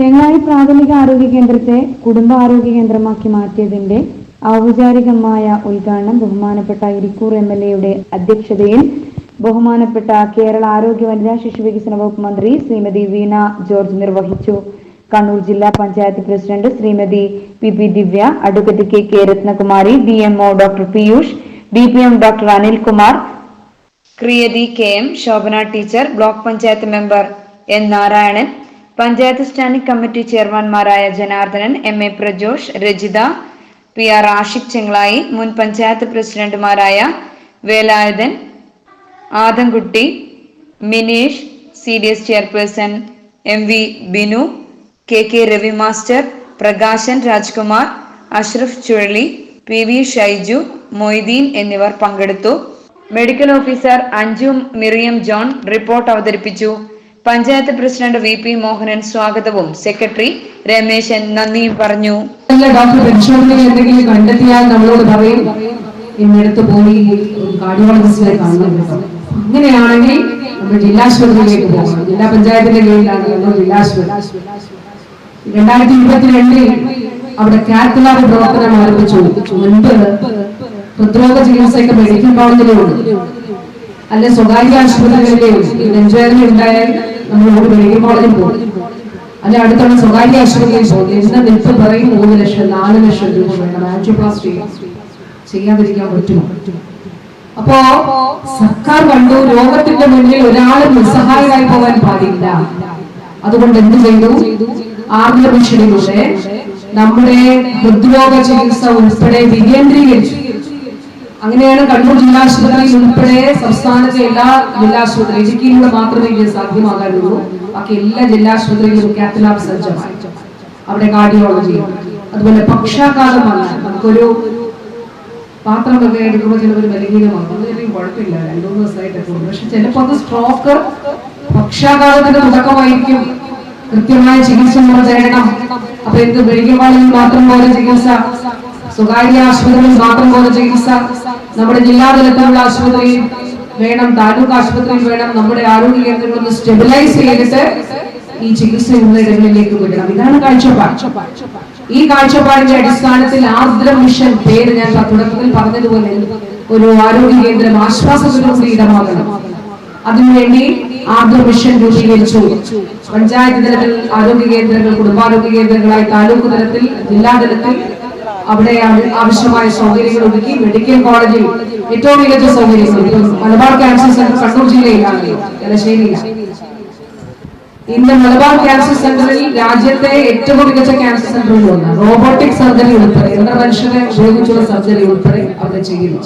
ചെങ്ങായി പ്രാഥമിക ആരോഗ്യ കേന്ദ്രത്തെ കുടുംബ ആരോഗ്യ കേന്ദ്രമാക്കി മാറ്റിയതിന്റെ ഔപചാരികമായ ഉദ്ഘാടനം ബഹുമാനപ്പെട്ട ഇരിക്കൂർ എം എൽ എയുടെ അധ്യക്ഷതയിൽ ബഹുമാനപ്പെട്ട കേരള ആരോഗ്യ വനിതാ ശിശു വികസന വകുപ്പ് മന്ത്രി ശ്രീമതി വീണ ജോർജ് നിർവഹിച്ചു. കണ്ണൂർ ജില്ലാ panchayat president Shrimati P P Divya advocate K K Rathnakumari D O doctor Peeyush D P M doctor Anilkumar ക്രിയതി K M Shobhana teacher block panchayat member N Narayanan panchayat standing committee ചെയർമാൻമാരായ Janardhanan M A Prajosh Rajitha P R Ashiq Chengalayi മുൻ പഞ്ചായത്ത് പ്രസിഡന്റുമാരായ Velayudhan Adamkutty Mineesh C D S chairperson M V Binu K K Ravi master Prakashan Rajkumar Ashraf Chuzhali P V Shaiju Moideen എന്നിവർ പങ്കെടുത്തു. Medical officer Anju Miriam John report അവതരിപ്പിച്ചു. Panchayat president V P Mohanan സ്വാഗതവും. Secretary Rameshan നന്ദിയും പറഞ്ഞു. Doctor പറയും. ഇന്നടുത്ത് പോയി കാർഡിയോളജിസ്റ്റിനെ കാണണം അങ്ങനെയാണെങ്കിൽ നമ്മൾ ജില്ലാശുപത്രിയിലേക്ക് പോകണം. ജില്ലാ പഞ്ചായത്തിന്റെ കീഴിലാണ് നമ്മൾ ജില്ലാശുപത്രി രണ്ടായിരത്തി ഇരുപത്തിരണ്ടിൽ അവിടെ കാത്തലാബ് പ്രവർത്തനം ആരംഭിച്ചു. മുൻപ് ഹൃദ്രോഗ ചികിത്സയ്ക്ക് മെഡിക്കൽ കോളേജിലുണ്ട് അല്ലെ സ്വകാര്യ ആശുപത്രികളിലെയും നെഞ്ചുവേദന ഉണ്ടായാൽ നമ്മൾ ഒരു മെഡിക്കൽ കോളേജിൽ പോകും അല്ലെ അടുത്തുള്ള സ്വകാര്യ ആശുപത്രിയിൽ പോകും ഇന്ന് നിൽപ്പ് പറയും മൂന്ന് ലക്ഷം നാല് ലക്ഷം രൂപ വേണം. ആൻജിയോപ്ലാസ്റ്റി ചെയ്യാതിരിക്കാൻ പറ്റുമോ? അപ്പോ സർക്കാർ കണ്ടു രോഗത്തിന്റെ മുന്നിൽ ഒരാളും നിസ്സഹായരായി പോകാൻ പാടില്ല. അതുകൊണ്ട് എന്ത് ചെയ്തു? ആർദ്ര മിഷനിലൂടെ നമ്മുടെ ഹൃദ്രോഗ ചികിത്സ ഉൾപ്പെടെ വികേന്ദ്രീകരിച്ചു. അങ്ങനെയാണ് കണ്ണൂർ ജില്ലാ ആശുപത്രിയിൽ ഉൾപ്പെടെ സംസ്ഥാനത്തെ എല്ലാ ജില്ലാ ആശുപത്രി ഇടുക്കിയിലൂടെ മാത്രമേ ഇത് സാധ്യമാകാനുള്ളൂ. ബാക്കി എല്ലാ ജില്ലാ ജില്ലാശുപത്രിയിലും കാത്തലാബ് സജ്ജമായി. അവിടെ കാർഡിയോളജി അതുപോലെ പക്ഷാഘാതം വന്നാൽ നമുക്കൊരു പാത്രമൊക്കെ എടുക്കുമ്പോൾ ചിലവർ ബലഹീനമാകും. അതിലും കുഴപ്പമില്ല. രണ്ടു മൂന്ന് ദിവസമായിട്ട് പോകും. പക്ഷെ ചിലപ്പോൾ അത് സ്ട്രോക്ക് പക്ഷാഘാതത്തിന്റെ തുടക്കമായിരിക്കും. കൃത്യമായ ചികിത്സ നമ്മൾ തേടണം. അപ്പൊ എന്ത് മെഡിക്കൽ മാത്രം പോലെ ചികിത്സ. സ്വകാര്യ ആശുപത്രികളിൽ മാത്രം പോലെ ചികിത്സ. നമ്മുടെ ജില്ലാതലത്തിലുള്ള ആശുപത്രിയിൽ വേണം താലൂക്ക് ആശുപത്രിയിൽ വേണം. നമ്മുടെ ആരോഗ്യ കേന്ദ്രങ്ങളൊന്ന് സ്റ്റെബിലൈസ് ചെയ്തിട്ട് ഈ ചികിത്സയുള്ള ഇടങ്ങളിലേക്ക് വിടണം. ഇതാണ് കാഴ്ചപ്പാട്. ഈ കാഴ്ചപ്പാടിന്റെ അടിസ്ഥാനത്തിൽ ആർദ്ര മിഷൻ പേര് ഞാൻ തുടക്കത്തിൽ പറഞ്ഞതുപോലെ ഒരു ആരോഗ്യ കേന്ദ്രം ആശ്വാസത്തിനൊക്കെ ഇടമാകണം. അതിനുവേണ്ടി ആർദ്ര മിഷൻ രൂപീകരിച്ചു. പഞ്ചായത്ത് തലത്തിൽ ആരോഗ്യ കേന്ദ്രങ്ങൾ കുടുംബാരോഗ്യ കേന്ദ്രങ്ങളായി താലൂക്ക് തലത്തിൽ ജില്ലാ തലത്തിൽ അവിടെ ആവശ്യമായ സൗകര്യങ്ങൾ ഒരുക്കി മെഡിക്കൽ കോളേജിൽ ഏറ്റവും മികച്ച സൗകര്യങ്ങൾ മലബാർ ക്യാൻസർ സെന്റർ കണ്ണൂർ ജില്ലയിലാണ്. തലശ്ശേരിയിലാണ് ഇന്ന് മലബാർ ക്യാൻസർ സെന്ററിൽ രാജ്യത്തെ ഏറ്റവും മികച്ച ക്യാൻസർ സെന്ററിൽ ഒന്ന് റോബോട്ടിക് സർജറി ഉൾപ്പെടെ യന്ത്രമനുഷ്യരെ ഉപയോഗിച്ചുള്ള സർജറി ഉൾപ്പെടെ അവിടെ ചെയ്യുന്നു.